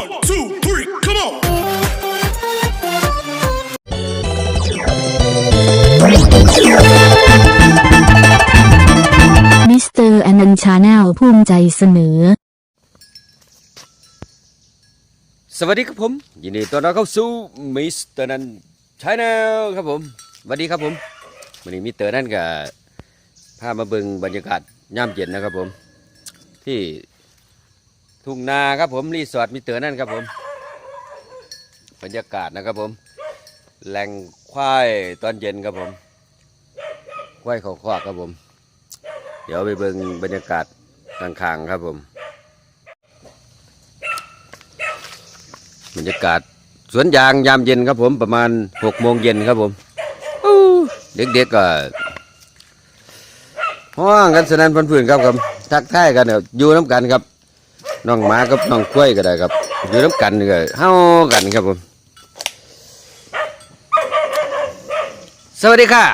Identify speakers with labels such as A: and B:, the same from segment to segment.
A: One, two, three, come on.
B: มิสเตอร์อนันชาแนลภูมิใจเสนอ
C: สวัสดีครับผม ยินดีต้อนรับเข้าสู่มิสเตอร์นันชาแนลครับผมสวัสดีครับผมวันนี้มิสเตอร์นั่นก็พามาเบิ่งบรรยากาศย่ำเย็นนะครับผม ที่ ทุ่งนาครับผมรีสอร์ทมิเตอร์นั่นครับผม บรรยากาศนะครับผม แหล่งควายตอนเย็นครับผมควายขาคอกครับผม เดี๋ยวไปเบิ่งบรรยากาศข้างๆครับผม บรรยากาศสวนยางยามเย็นครับผมประมาณหกโมงเย็นครับผมเด็กๆก็ห้องกันสนันพันผืนครับครับทักทายกันเนี่ยอยู่น้ำกันครับ น้องหมากับน้องกล้วยก็ได้ครับอยู่น้ำกันก็เฮากันครับผมสวัสดีค่ะ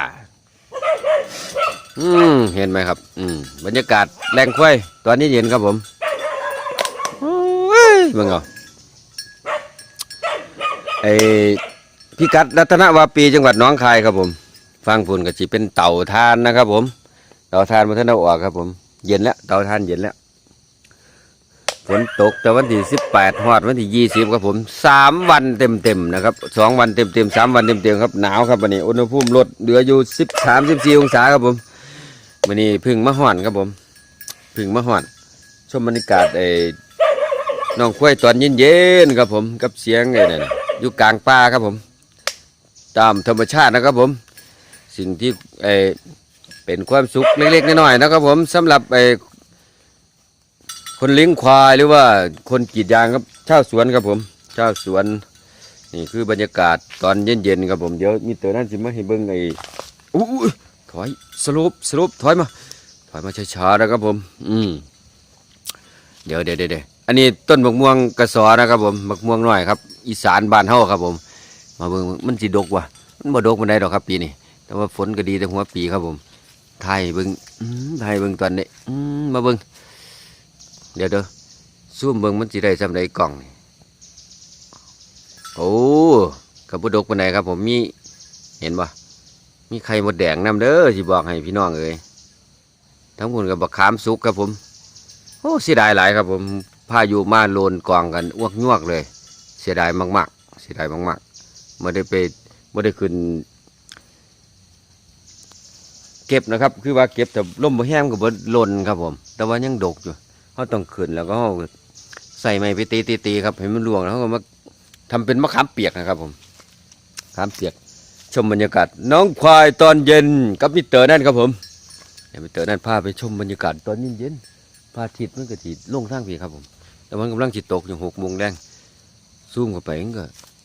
C: อืมเห็นไหมครับ อืมบรรยากาศแรงควายตอนนี้เย็นครับผมมึงเอาไอพิกัดรัตนวาปีจังหวัดน้องคายครับผม ฟังพุ่นก็จิเป็นเต่าทานนะครับผม เต่าทานมาท่านเอาออกครับผม เย็นแล้ว เต่าทานเย็นแล้ว ฝนตกแต่วันที่สิบแปดฮอดวันที่ยี่สิบครับผมสามวันเต็มเต็มๆนะครับสองวันเต็มเต็มๆสามวันเต็มเต็มๆครับหนาวครับวันนี้อุณหภูมิลดเหลืออยู่สิบสามสิบสี่องศาครับผมวันนี้พึ่งมะห่อนครับผมพึ่งมะห่อนชมบรรยากาศไอ้น้องคุ้ยตอนเย็นๆครับผมกับเสียงไอ้นั่นอยู่กลางป่าครับผม ตามธรรมชาตินะครับผม สิ่งที่เออเป็นความสุขเล็กๆน้อยๆนะครับผมสำหรับไอ้ คนเลี้ยงควายหรือว่าคนกรีดยางครับชาวสวนครับผมชาวสวน นี่คือบรรยากาศตอนเย็นๆครับผมเดี๋ยวมีเตอนั่นสิมาให้เบิ้งไอ้อู้ถอยสรุปสรุปถอยมาถอยมาช้าๆนะครับผม อืมเดี๋ยวเดี๋ยวเดี๋ยวอันนี้ต้นมะม่วงกระสอนะครับผมมะม่วงน้อยครับ อีสานบ้านเฮาครับผม มาเบิ่งมันสิดกว่ะมันบ่ดกมันได้ดอกครับปีนี้แต่ว่าฝนก็ดีแต่หัวปีครับผมไทยเบิ่งไทยเบิ่งตอนนี้มมาเบิ่ง เดี๋ยวเด้อซูมเบิ่งมันสิได้ซำใดกล่องนี่โอ้กับบ่ดกปานครับ ผมมีเห็นบ่มีไข่มดแดงนํเด้อสิบอกให้พี่น้องเอ้ยทั้งพุ่นกับบักขามสุกครับผมโอ้เสียดายหลายครับผมพายุมาโลนกองกันอ้วกยวกเลย เสียดายมากๆ เสียดายมากๆไม่ได้ไปไม่ได้ขึ้น เก็บนะครับ คือว่าเก็บแต่ล่มบ่แห้งกับบหล่นครับผม แต่ว่ายังดกอยู่ เขาต้องขึ้นแล้วก็ใส่ไม้ไปตีตีตีครับให้มันรวงแล้วเขาก็มาทำเป็นมะขามเปียกนะครับผมขามเปียก ชมบรรยากาศ น้องควายตอนเย็นกับมิเตอร์นั่นครับผมเดี๋ยวมิเตอร์นั่นพาไปชมบรรยากาศตอนเย็นๆพาทิตมันก็จีลงทางพี่ครับผมแต่มันกำลังจิตตกอย่างหกโมงแดงซูมเข้าไปก็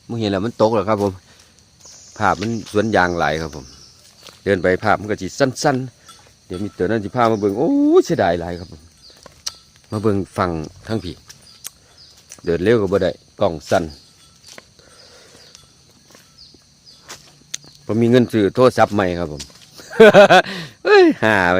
C: มึงเห็นแล้วมันตกแล้วครับผม ภาพมันสวนยางไหลครับผม เดินไปภาพมันก็จีสั้น ๆ เดี๋ยวมีเตือนนั่นจีพามาเบิ่งโอ้เสียดายหลครับผม มาเบิ่งฟังทั้งผีเดินเร็วก็บ่ได้กล้องสั้นผมมีเงินซื้อโทรศัพท์ใหม่ครับผมเฮ้ยหาไป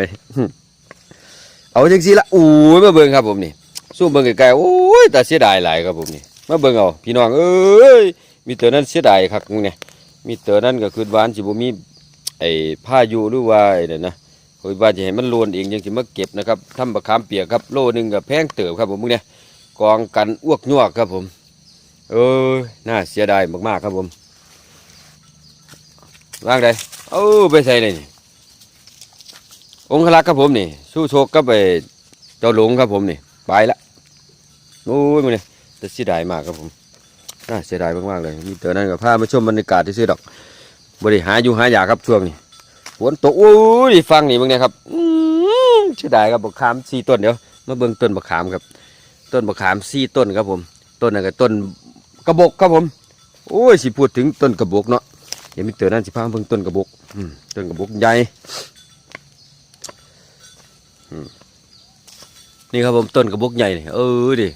C: เอาจังสิละอู้ยมาเบิ่งครับผมนี่สู้เบิ่งไกลๆโอ้ยแต่เสียดายหลายครับผมนี่มาเบิ่งเอาพี่น้องเอ้ยมีเตอนั้นเสียดายครับเนี่ยมีเตอนั้นก็คือวาอันสิบ่มีไอ้พายุหรือว่าไอ้นั่นนะ โอ้ยว่าจะให้มันโลนเองยังสิมาเก็บนะครับทำบะขามเปียกครับโลนึงก็แพงเติบครับผมมึงเนี่ยกองกันอ้วกยวกครับผม เอ้ยน่าเสียดายมากๆครับผมวางได้เอ้ไปใส่เลยนี่องคลักษ์ครับผมนี่ สู้โชคกับไอ้เจ้าหลงครับผมนี่ไปละโอ้ยมันเนี่ยแต่เสียดายมากครับผมน่าเสียดายมากๆเลยมีเตอนั้นกับพามาชมบรรยากาศที่ซื้อดอกบริหาอยู่หายากครับช่วงนี้ ฝนตกโอ้ยฟังนี่มึงเนี่ยครับอื้อเสียดายครับบักขามสี่ต้นเดี๋ยวมาเบิ่งต้นบักขามครับ ต้นบักขามสี่ต้นครับผม ต้นนั้นก็ต้นกระบอกครับผม โอ้ยสิพูดถึงต้นกระบอกเนาะเดี๋ยวมีเตอนั้นสิพามาเบิ่งต้นกระบอกอืมต้นกระบอกใหญ่นี่ครับผมต้นกระบอกใหญ่เออดิ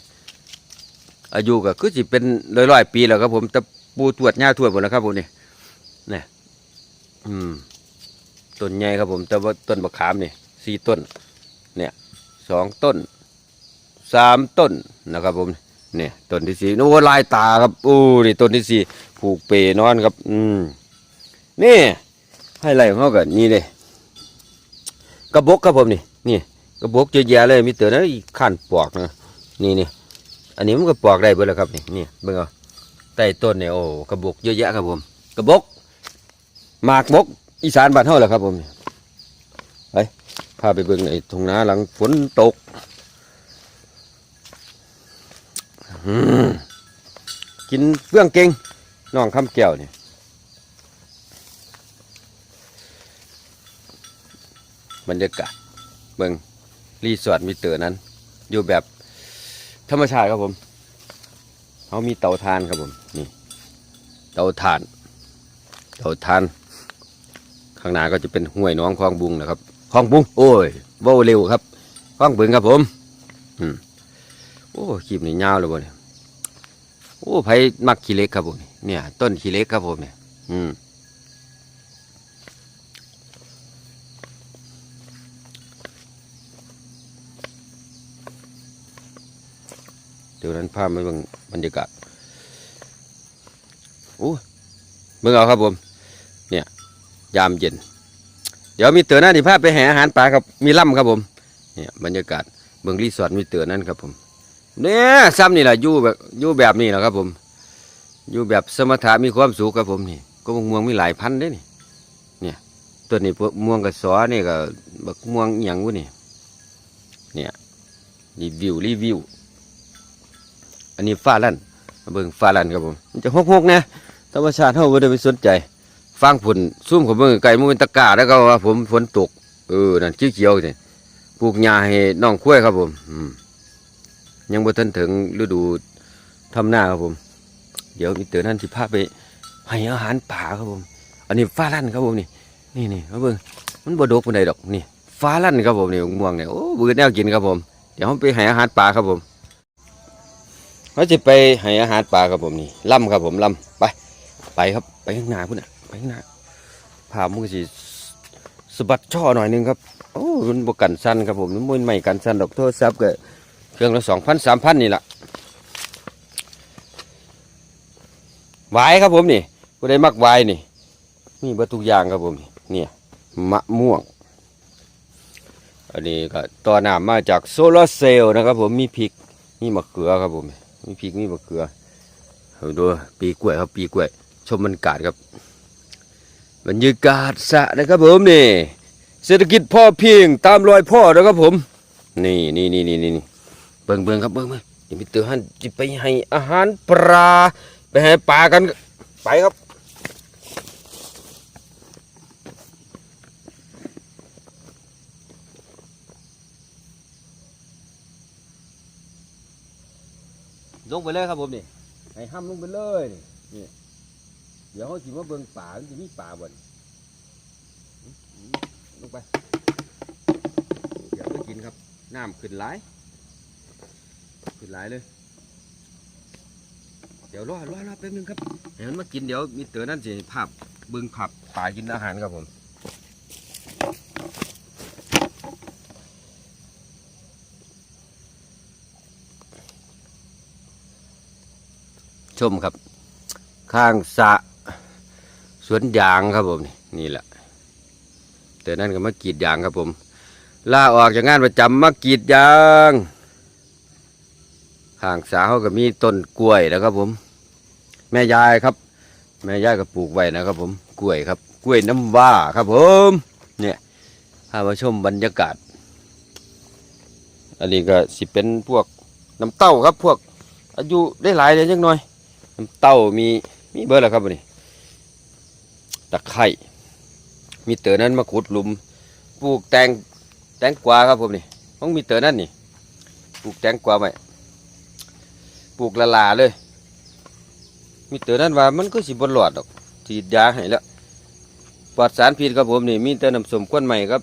C: อายุก็คือสิเป็นร้อยร้อยปีแล้วครับผมแต่ปูตรวจหญ้าตรวจหมดแล้วครับผมนี่นี่อืม ต้นใหญ่ครับผมแต่ว่าต้นมะขามนี่สี่ต้น เนี่ยสองต้นสามต้นนะครับผมเนี่ยต้นที่สี่โอ้ลายตาครับโอ้นี่ต้นที่สี่ผูกเปนอนครับ อืมนี่ให้ไรเขากันนี่เลยกระบกครับผมนี่นี่กระบกเยอะแยะเลยมีเตือนนะอีขั้นปอกนะนี่นี่อันนี้มันก็ปอกได้เบิดแล้วครับนี่นี่เบิ่งเอาใต้ต้นเนี่ยโอ้กระบกเยอะแยะครับผม กระบกหมากบก อีสานบ้านเฮาแหละครับผมไปพาไปเบิ่งในทุ่งนาหลังฝนตกกินเฟื่องเก่งน้องคำแก้วนี่บรรยากาศเบิ่งรีสอร์ทมีเตอร์นั้น อยู่แบบธรรมชาติครับผมเขามีเตาถ่านครับผม นี่ เตาถ่าน เตาถ่านางหน้าก็จะเป็นห้วยน้องคลองบุงนะครับคลองบุงโอ้ยว้าเร็วครับคลองบึงครับผม อืมโอ้คลิปนี่ยาวเลยบ่เนี่ยโอ้ไผมักขี้เล็กครับผมเนี่ย ต้นขี้เล็กครับผมเนี่ย อืมเดี๋ยวนั้นภาพมาเบิ่งบรรยากาศโอ้เบิ่งเอาครับผม ยามเย็น เดี๋ยวมีเตือนั่นที่พาไปแห่อาหารปลาครับมีล่ำครับผมเนี่ยบรรยากาศเมืองรีสอร์ทมีเตือนั่นครับผมเนี่ยซ้ำนี่แหละยู่แบบยู่แบบนี้แหละครับผม อยู่แบบสมถะมีความสุขครับผมนี่ ก็ม่วงมีหลายพันธุ์เด้นี่เนี่ยตัวนี้พวกม่วงกับสอนี่ก็บักม่วงอหย่างวุ้นี่เนี่ยรีวิวรีวิวอันนี้ฟ้าลั่นเบิ่งฟ้าลั่นครับผมมันจะหกๆนะธรรมชาติเฮาบ่ได้ไปสนใจ ฟังผลซุ่มของเบิ่งไก่มันเป็นตะกร้าแล้วก็ว่าผมฝนตก เออนั่นเขียวๆนี่ปลูกหญ้าให้น้องคุ้ยครับผมอืมยังบ่ทันถึงฤดูทำหน้าครับผม เดี๋ยวมีเตือนั่นสิพาไปให้อาหารป่าครับผม อันนี้ฟ้าลั่นครับผมนี่นี่นี่มาเบิ่งมันบ่ดกปานใดดอกนี่ฟ้าลั่นครับผมนี่ม่วงเนี่ยโอ้บื่อแนวกินครับผม เดี๋ยวผมไปให้อาหารป่าครับผมเราจะไปให้อาหารป่าครับผมนี่ล่ำครับผมล่ำไป ไปครับไปข้างหน้าพุ่นน่ะ ไปข้างหน้าพามันก็สิสะบัดช่อหน่อยนึงครับโอ้มันบกันสั้นครับผมมันไม่กันสั้นดอกโทรศัพท์ก็เครื่องละสองพันสามพันนี่แหละวายครับผมนี่ผู้ใดมักวายนี่ มีบรรทุกยางครับผมนี่เนี่ยมะม่วง อันนี้ก็ต่อหน้ามาจากโซลาร์เซลล์นะครับผมมีพริกมีมะเขือครับผมมีพริกมีมะเขือดูปีกล้วยครับปีกล้วย ชมบรรยากาศครับ บรรยากาศสะนะครับผมนี่ เศรษฐกิจพ่อเพียงตามรอยพ่อนะครับผม นี่นี่นี่นี่นี่เบิ่งเบิ่งครับเบิ่งเบิ่งเดี๋ยวมีเตือนจะไปให้อาหารปลาไปให้ปลากันไปครับลงไปเลยครับผมนี่ให้ห้ามลงไปเลยนี่ ดี๋ยวเขาสิมาเบิ่งป่ามันจะมีป่าบ่นลงไปเดี๋ยวไปกินครับน้ำขึ้นหลายขึ้นหลายเลย เดี๋ยวรอรอรอแป๊บนึงครับเดี๋ยวมันมากินเดี๋ยวมีเต๋อนั่นสิภาพเบิ่งผับป่ากินอาหารครับผมชมครับ ข้างสะ สวนยางครับผมนี่นี่แหละ แต่นั่นก็มากรีดยางครับผมลาออกจากงานประจำมากรีดยางข้างสระเขาก็มีต้นกล้วยนะครับผม แม่ยายครับ แม่ยายก็ปลูกไว้นะครับผมกล้วยครับ กล้วยน้ำว้าครับผม เนี่ยพามาชมบรรยากาศ อันนี้ก็สิเป็นพวกน้ำเต้าครับพวก อายุได้หลายเลยจังน่อย น้ำเต้ามีมีเบอร์แล้วครับวันนี้ ตะไคร่มีเต๋อนั้นมาขุดหลุม ปลูกแตงแตงกวาครับผมนี่ต้องมีเต๋อนั่นนี่ ปลูกแตงกวาไว้ปลูกละลาเลย มีเต๋อนั้นว่ามันก็สิบนหลอดดอกฉีดยาให้แล้วปลอดสารพิษครับผมนี่มีแต่น้ำสมก้นใหม่ครับ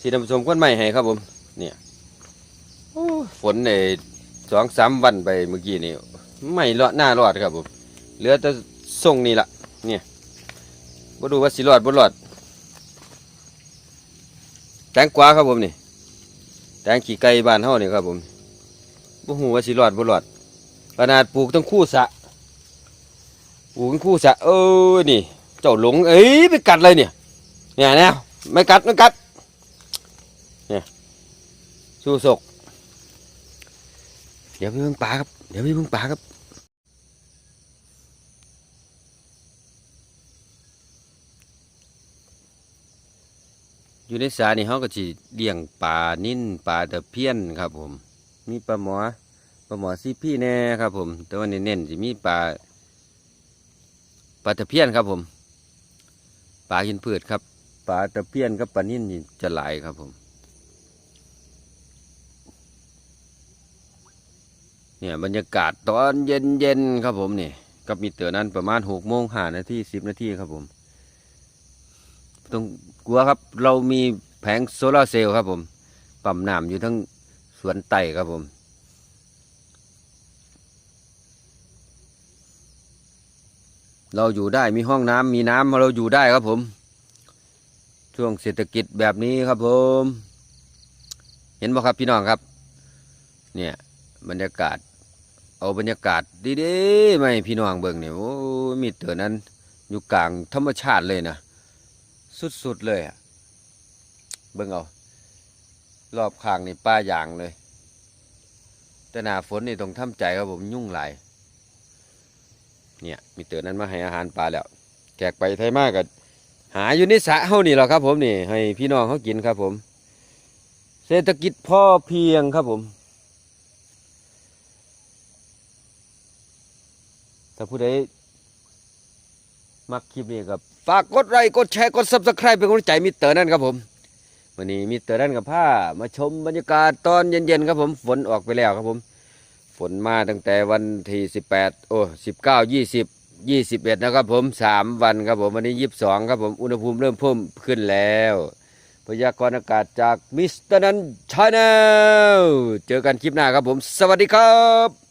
C: สีน้ำสมก้นใหม่ให้ครับผมเนี่ยฝนในสองสามวันไปเมื่อกี้นี่ไม่รอดหน้ารอดครับผมเหลือแต่ส่งนี่ละเนี่ย บ่ดูว่าสิรอดบ่รอดแตงกวาครับผมนี่แตงขี้ไก่บ้านเฮานี่ครับผมบ่ฮู้ว่าสิรอดบ่รอดขนาดปลูกทั้งคู่สะปลูกทั้งคู่สะเออนี่ เจ้าหลงเอ้ยไปกัดเลยเนี่ยเนี่ยแนวไม่กัดไม่กัดเนี่ยสู้ศกเดี๋ยวไปเพิ่งปลาครับเดี๋ยวไปเพิ่งปลาครับ อยู่ในสานี่เขาก็สิเลี้ยงปลานิ่นปลาตะเพียนครับผม มีปลาหมอปลาหมอซีพี่แน่ครับผม แต่ว่าเน้นๆสิมีปลาปลาตะเพียนครับผมปลาหินพืชครับปลาตะเพียนกับปลานิ่นจะหลายครับผมเนี่ยบรรยากาศตอนเย็นๆครับผมนี่กับมีเตือนั้นประมาณหกโมงห้านาทีสิบนาทีครับผม ต้องกลัวครับ เรามีแผงโซลาร์เซลล์ครับผมปั๊มน้ำอยู่ทั้งสวนไต่ครับผมเราอยู่ได้มีห้องน้ำมีน้ำเราอยู่ได้ครับผม ช่วงเศรษฐกิจแบบนี้ครับผม เห็นบ่ครับพี่น้องครับ เนี่ยบรรยากาศ เอาบรรยากาศดีๆไหมพี่น้องเบิ่งเนี่ยโอ้ยมีเตือนั้น อยู่กลางธรรมชาติเลยนะ สุดๆเลยอะเบิ่งเอา รอบข้างนี่ป้ายางเลย แต่หนาฝนนี่ต้องทำใจครับผมยุ่งหลาย เนี่ย มีเตือนั้นมาให้อาหารปลาแล้วแขกไปไทยมากกับหาอยู่ในสระเฮานี่แหละครับ ผมนี่ ให้พี่น้องเขากินครับผม เศรษฐกิจพ่อเพียงครับผมถ้าผู้ใดมักคลิปนี้กับ ฝากกดไลค์กดแชร์กดซับสไครป์เป็นกำลังใจมิสเตอร์นั่นครับผมวันนี้มิสเตอร์นั่นกับผ้ามาชมบรรยากาศตอนเย็นๆครับผมฝนออกไปแล้วครับผม ฝนมาตั้งแต่วันที่สิบแปดโอ้สิบเก้ายี่สิบยี่สิบเอ็ดนะครับผมสามวันครับผม วันนี้ยี่สิบสองครับผม อุณหภูมิเริ่มเพิ่มขึ้นแล้ว พยากรณ์อากาศจากมิสเตอร์นันชาแนลเจอกันคลิปหน้าครับผม สวัสดีครับ